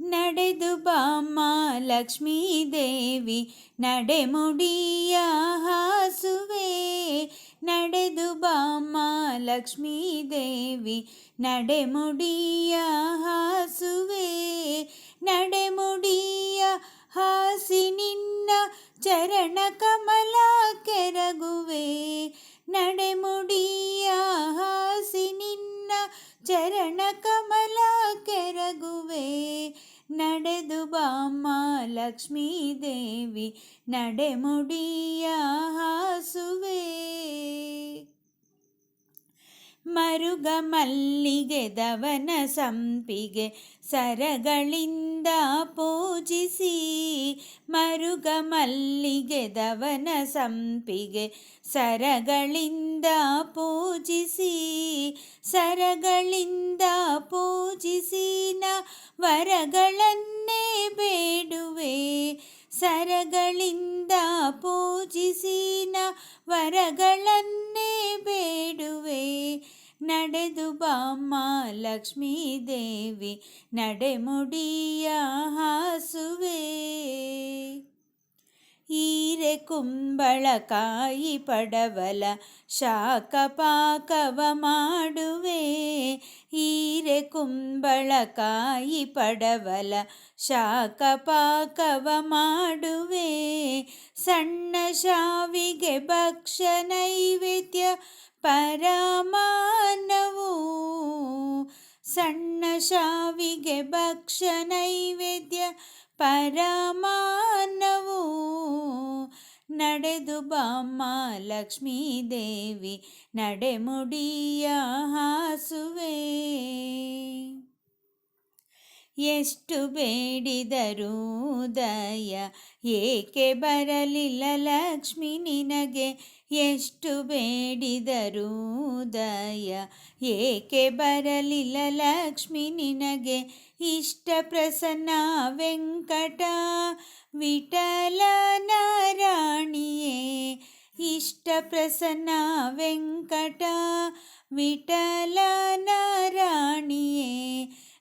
ನಡೆದು ಬಾಮ್ಮ ಲಕ್ಷ್ಮೀದೇವಿ ನಡೆಮುಡಿಯ ಹಾಸುವೆ. ನಡೆದು ಬಾಮ್ಮ ಲಕ್ಷ್ಮೀದೇವಿ ನಡೆಮುಡಿಯ ಹಾಸುವೆ. ನಡೆಮುಡಿಯ ಹಾಸಿ ನಿನ್ನ ಚರಣ ಕಮಲ ಕೆರಗುವೆ. ನಡೆಮುಡಿಯ ಹಾಸಿ ನಿನ್ನ ಚರಣ ಕಮಲ ಕೆರಗುವೆ ನಡೆದು ಬಾಮ್ಮ ಲಕ್ಷ್ಮೀದೇವಿ ನಡೆಮುಡಿಯ ಹಾಸುವೆ ಮರುಗ ಮಲ್ಲಿಗೆ ದವನ ಸಂಪಿಗೆ ಸರಗಳಿಂದ ಪೂಜಿಸಿ ಮರುಗ ಮಲ್ಲಿಗೆ ದವನ ಸಂಪಿಗೆ ಸರಗಳಿಂದ ಪೂಜಿಸಿ ಸರಗಳಿಂದ ಪೂಜಿಸಿನ ವರಗಳನ್ನೇ ಬೇಡುವೆ ಸರಗಳಿಂದ ಪೂಜಿಸಿನ ವರಗಳನ್ನೇ ಬೇಡುವೆ ನಡೆದು ಬಾಮ್ಮ ಲಕ್ಷ್ಮೀದೇವಿ ನಡೆಮುಡಿಯ ಹಾಸುವೆ. ಈರೆ ಕುಂಬಳಕಾಯಿ ಪಡವಲ ಶಾಖ ಪಾಕವ ಮಾಡುವೆ. ಈರೆ ಕುಂಬಳಕಾಯಿ ಪಡವಲ ಶಾಖ ಪಾಕವ ಮಾಡುವೆ. ಸಣ್ಣ ಶಾವಿಗೆ ಭಕ್ಷ ನೈವೇದ್ಯ ಪರಮಾನವು ಸಣ್ಣ ಶಾವಿಗೆ ಭಕ್ಷ ನೈವೇದ್ಯ ಪರಮಾನವು ನಡೆದು ಬಾಮ್ಮ ಲಕ್ಷ್ಮೀದೇವಿ ನಡೆಮುಡಿಯ ಹಾಸುವೆ. ಎಷ್ಟು ಬೇಡಿದರೂ ದಯ, ಏಕೆ ಬರಲಿಲ್ಲ ಲಕ್ಷ್ಮಿ ನಿನಗೆ? ಎಷ್ಟು ಬೇಡಿದರೂ ದಯ, ಏಕೆ ಬರಲಿಲ್ಲ ಲಕ್ಷ್ಮಿ ನಿನಗೆ? ಇಷ್ಟ ಪ್ರಸನ್ನ ವೆಂಕಟ ವಿಠಲ ನಾರಾಣಿಯೇ ಇಷ್ಟ ಪ್ರಸನ್ನ ವೆಂಕಟ ವಿಠಲ ನಾರಾಣಿಯೇ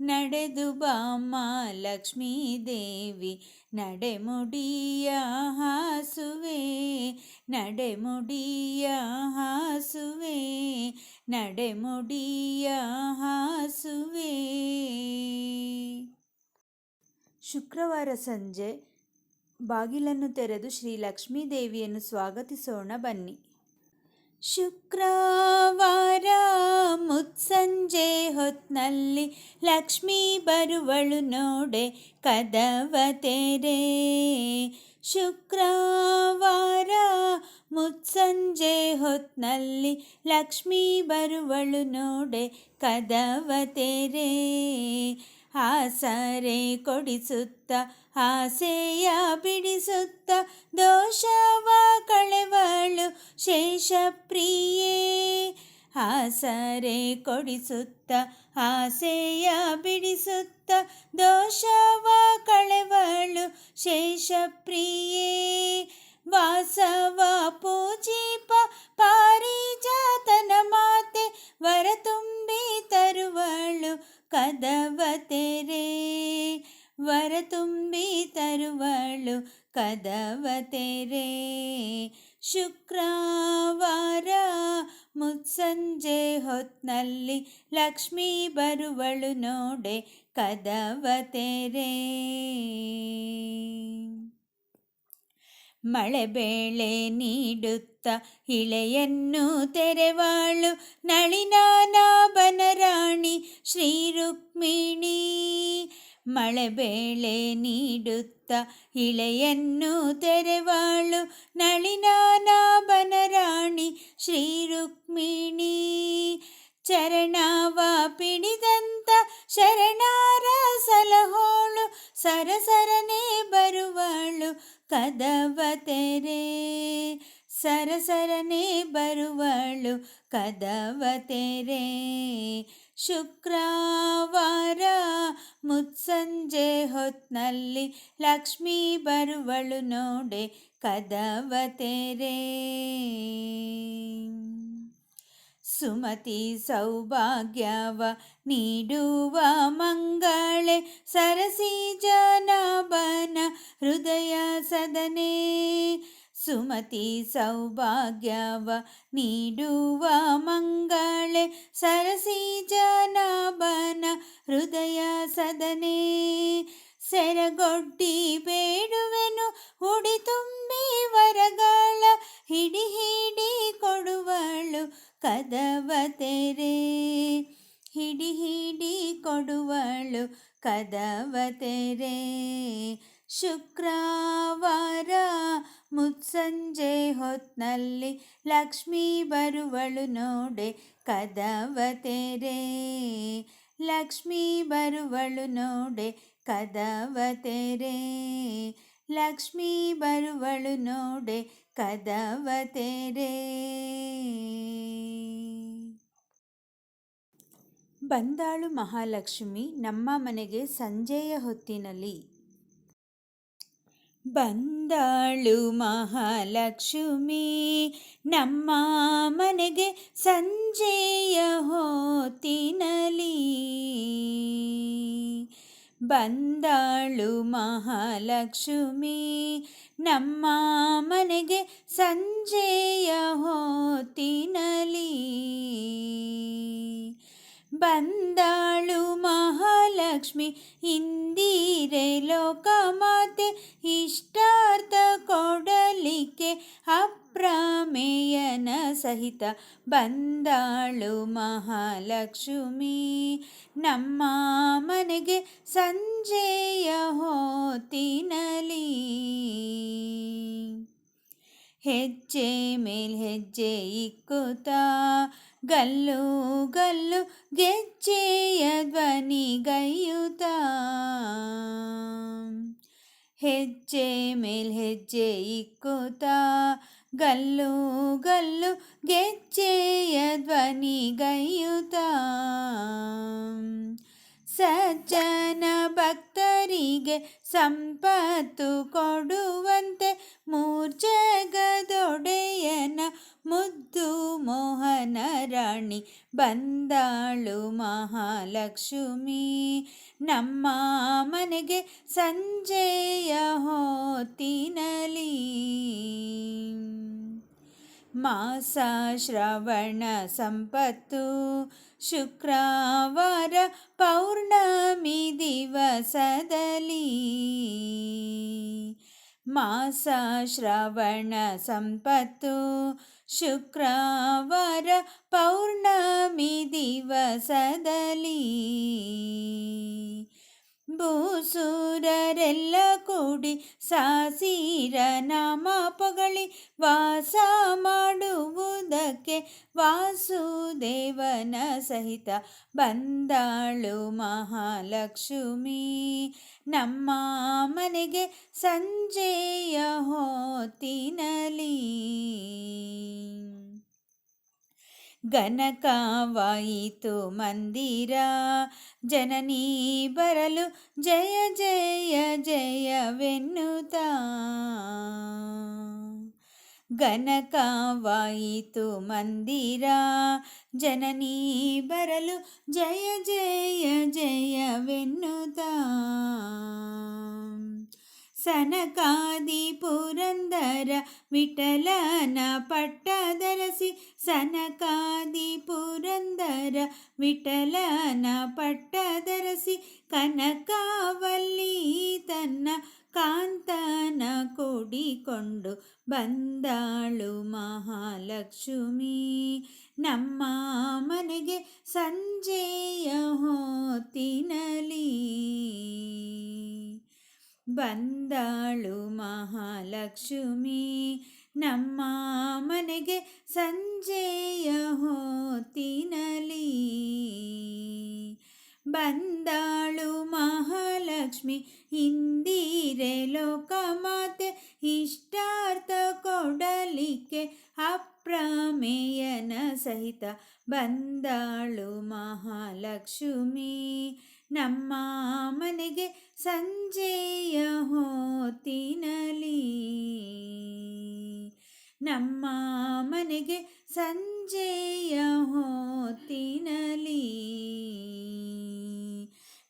ನಡೆದು ಬಾಮ್ಮ ಲಕ್ಷ್ಮೀದೇವಿ ನಡೆಮುಡಿಯ ಹಾಸುವೆ ನಡೆಮುಡಿಯ ಹಾಸುವೆ ನಡೆಮುಡಿಯ ಹಾಸುವೆ. ಶುಕ್ರವಾರ ಸಂಜೆ ಬಾಗಿಲನ್ನು ತೆರೆದು ಶ್ರೀ ಲಕ್ಷ್ಮೀದೇವಿಯನ್ನು ಸ್ವಾಗತಿಸೋಣ ಬನ್ನಿ. ಶುಕ್ರವಾರ ಮುತ್ಸಂಜೆ ಹೊತ್ನಲ್ಲಿ ಲಕ್ಷ್ಮೀ ಬರುವಳು ನೋಡೆ ಕದವ ತೆರೆ. ಶುಕ್ರವಾರ ಮುತ್ಸಂಜೆ ಹೊತ್ನಲ್ಲಿ ಲಕ್ಷ್ಮೀ ಬರುವಳು ನೋಡೆ ಕದವ ತೆರೆ. ಆಸರೆ ಕೊಡಿಸುತ್ತ ಆಸೆಯ ಬಿಡಿಸುತ್ತ ದೋಷವ ಕಳೆವಳು ಶೇಷಪ್ರಿಯೇ ಆಸರೆ ಕೊಡಿಸುತ್ತ ಆಸೆಯ ಬಿಡಿಸುತ್ತ ದೋಷವ ಕಳೆವಳು ಶೇಷಪ್ರಿಯೇ ವಾಸವ ಪೂಜಿಪ ಪಾರಿಜಾತನ ಮಾತೆ ವರ ತುಂಬಿ ತರುವಳು ಕದವ ತೆರೆ. ವರ ತುಂಬಿ ತರುವಳು ಕದವ ತೆರೆ. ಶುಕ್ರವಾರ ಮುತ್ಸಂಜೆ ಹೊತ್ನಲ್ಲಿ ಲಕ್ಷ್ಮೀ ಬರುವಳು ನೋಡೆ ಕದವ ತೆರೆ. ಮಳೆ ಬೇಳೆ ನೀಡುತ್ತ ಇಳೆಯನ್ನು ತೆರೆವಾಳು ನಳಿನಾನಾಭನ ರಾಣಿ ಶ್ರೀ ರುಕ್ಮಿಣಿ ಮಳೆಬೇಳೆ ನೀಡುತ್ತ ಇಳೆಯನ್ನು ತೆರೆವಾಳು ನಳಿನಾನಾಭನ ರಾಣಿ ಶ್ರೀ ರುಕ್ಮಿಣಿ ಚರಣಾವ ಪಿಡಿದಂತ ಶರಣಾರ ಸಲಹೋಳು ಸರಸರನೆ ಬರುವಳು ಕದವ ತೆರೆ ಸರಸರನೆ ಬರುವಳು ಕದವ ತೆರೆ ಶುಕ್ರವಾರ ಮುತ್ಸಂಜೆ ಹೊತ್ನಲ್ಲಿ ಲಕ್ಷ್ಮೀ ಬರುವಳು ನೋಡೆ ಕದವ ತೆರೆ ಸುಮತಿ ಸೌಭಾಗ್ಯವ ನೀಡುವ ಮಂಗಳೇ, ಸರಸಿ ಜನಬನ ಹೃದಯ ಸದನೆ. ಸುಮತಿ ಸೌಭಾಗ್ಯವ ನೀಡುವ ಮಂಗಳೇ, ಸರಸಿ ಜನಬನ ಹೃದಯ ಸದನೆ. ಸೆರಗೊಡ್ಡಿ ಬೇಡುವೆನು ಉಡಿ ತುಂಬಿ ವರಗಳ ಹಿಡಿ ಹಿಡಿ ಕೊಡುವಳು ಕದವ ತೆರೆ. ಹಿಡಿ ಹಿಡಿ ಕೊಡುವಳು ಕದವ ತೆರೆ. ಶುಕ್ರವಾರ ಮುತ್ಸಂಜೆ ಹೊತ್ನಲ್ಲಿ ಲಕ್ಷ್ಮೀ ಬರುವಳು ನೋಡೆ ಕದವ ತೆರೆ. ಲಕ್ಷ್ಮೀ ಬರುವಳು ನೋಡೆ ಕದವ ತೆರೆ. ಲಕ್ಷ್ಮೀ ಬರುವಳು ನೋಡೆ ಕದವ ತೆರೆ. ಬಂದಾಳು ಮಹಾಲಕ್ಷ್ಮಿ, ನಮ್ಮ ಮನೆಗೆ ಸಂಜೆಯ ಹೊತ್ತಿನಲ್ಲಿ. ಬಂದಾಳು ಮಹಾಲಕ್ಷ್ಮಿ. ನಮ್ಮ ಮನೆಗೆ ಸಂಜೆಯ ಹೊತ್ತಿನಲಿ. ಬಂದಾಳು ಮಹಾಲಕ್ಷ್ಮಿ. ನಮ್ಮ ಮನೆಗೆ ಸಂಜೆಯ ಹೊತ್ತಿನಲಿ. ಬಂದಾಳು ಮಹಾಲಕ್ಷ್ಮಿ ಇಂದಿರೆ ಲೋಕಮಾತೆ ಇಷ್ಟಾರ್ಥ ಕೊಡಲಿಕ್ಕೆ ಅಪ್ರಮೇಯನ ಸಹಿತ ಬಂದಾಳು ಮಹಾಲಕ್ಷ್ಮಿ. ನಮ್ಮ ಮನೆಗೆ ಸಂಜೆಯ ಹೋತಿನಲಿ ಹೆಜ್ಜೆ ಮೇಲ್ ಹೆಜ್ಜೆ ಇಕ್ಕುತ್ತಾ ಗಲ್ಲು ಗಲ್ಲು ಗೆಜ್ಜೆಯ ಧ್ವನಿಗೈಯುತ್ತ ಹೆಜ್ಜೆ ಮೇಲ್ ಹೆಜ್ಜೆ ಇಕ್ಕುತ್ತ ಗಲ್ಲು ಗಲ್ಲು ಗೆಜ್ಜೆಯ ಧ್ವನಿಗೈಯುತ್ತ ಸಜ್ಜನ ಭಕ್ತರಿಗೆ ಸಂಪತ್ತು ಕೊಡುವಂತೆ ಮೂರ್ಜಗದೊಡೆಯನ ಮುದ್ದು ಮೋಹನ ರಾಣಿ ಬಂದಾಳು ಮಹಾಲಕ್ಷ್ಮಿ. ನಮ್ಮ ಮನೆಗೆ ಸಂಜೆಯ ಹೊತ್ತಿನಲಿ. ಮಾಸ ಶ್ರವಣ ಸಂಪತ್ತು ಶುಕ್ರವಾರ ಪೌರ್ಣಮಿ ದಿವಸದಲ್ಲಿ ಮಾಸ ಶ್ರವಣ ಸಂಪತ್ತು ಶುಕ್ರವಾರ ಪೌರ್ಣಮಿ ದಿವಸದಲ್ಲಿ ಭೂಸೂರರೆಲ್ಲ ಕೂಡಿ ಸಾಸೀರ ನಾಮ ಪೊಗಳಿ ವಾಸ ಮಾಡುವುದಕ್ಕೆ ವಾಸುದೇವನ ಸಹಿತ ಬಂದಾಳು ಮಹಾಲಕ್ಷ್ಮಿ. ನಮ್ಮ ಮನೆಗೆ ಸಂಜೆಯ ಹೊತ್ತಿನಲಿ. ಗನಕವಾಯಿತು ಮಂದಿರ ಜನನೀ ಬರಲು ಜಯ ಜಯ ಜಯವೆನ್ನುತ್ತ ಗನಕವಾಯಿತು ಮಂದಿರ ಜನನೀ ಬರಲು ಜಯ ಜಯ ಜಯವೆನ್ನುತ್ತ ಸನಕಾದಿ ಪುರಂದರ ವಿಠಲನ ಪಟ್ಟದರಸಿ. ಸನಕಾದಿ ಪುರಂದರ ವಿಠಲನ ಪಟ್ಟದರಸಿ. ಕನಕಾವಲ್ಲಿ ತನ್ನ ಕಾಂತನ ಕೂಡಿಕೊಂಡು ಬಂದಾಳು ಮಹಾಲಕ್ಷ್ಮಿ. ನಮ್ಮ ಮನೆಗೆ ಸಂಜೆಯ ಹೊತ್ತಿನಲಿ. ಬಂದಾಳು ಮಹಾಲಕ್ಷ್ಮಿ. ನಮ್ಮ ಮನೆಗೆ ಸಂಜೆಯ ಹೊತ್ತಿನಲಿ. ಬಂದಾಳು ಮಹಾಲಕ್ಷ್ಮಿ. ಹಿಂದಿರೆ ಲೋಕಮಾತೆ ಇಷ್ಟಾರ್ಥ ಕೊಡಲಿಕ್ಕೆ ಅಪ್ರಮೇಯನ ಸಹಿತ ಬಂದಾಳು ಮಹಾಲಕ್ಷ್ಮಿ. ನಮ್ಮ ಮನೆಗೆ ಸಂಜೆಯ ಹೋತಿನಲಿ ನಮ್ಮ ಮನೆಗೆ ಸಂಜೆಯ ಹೊತ್ತಿನಲಿ.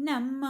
ನಮ್ಮ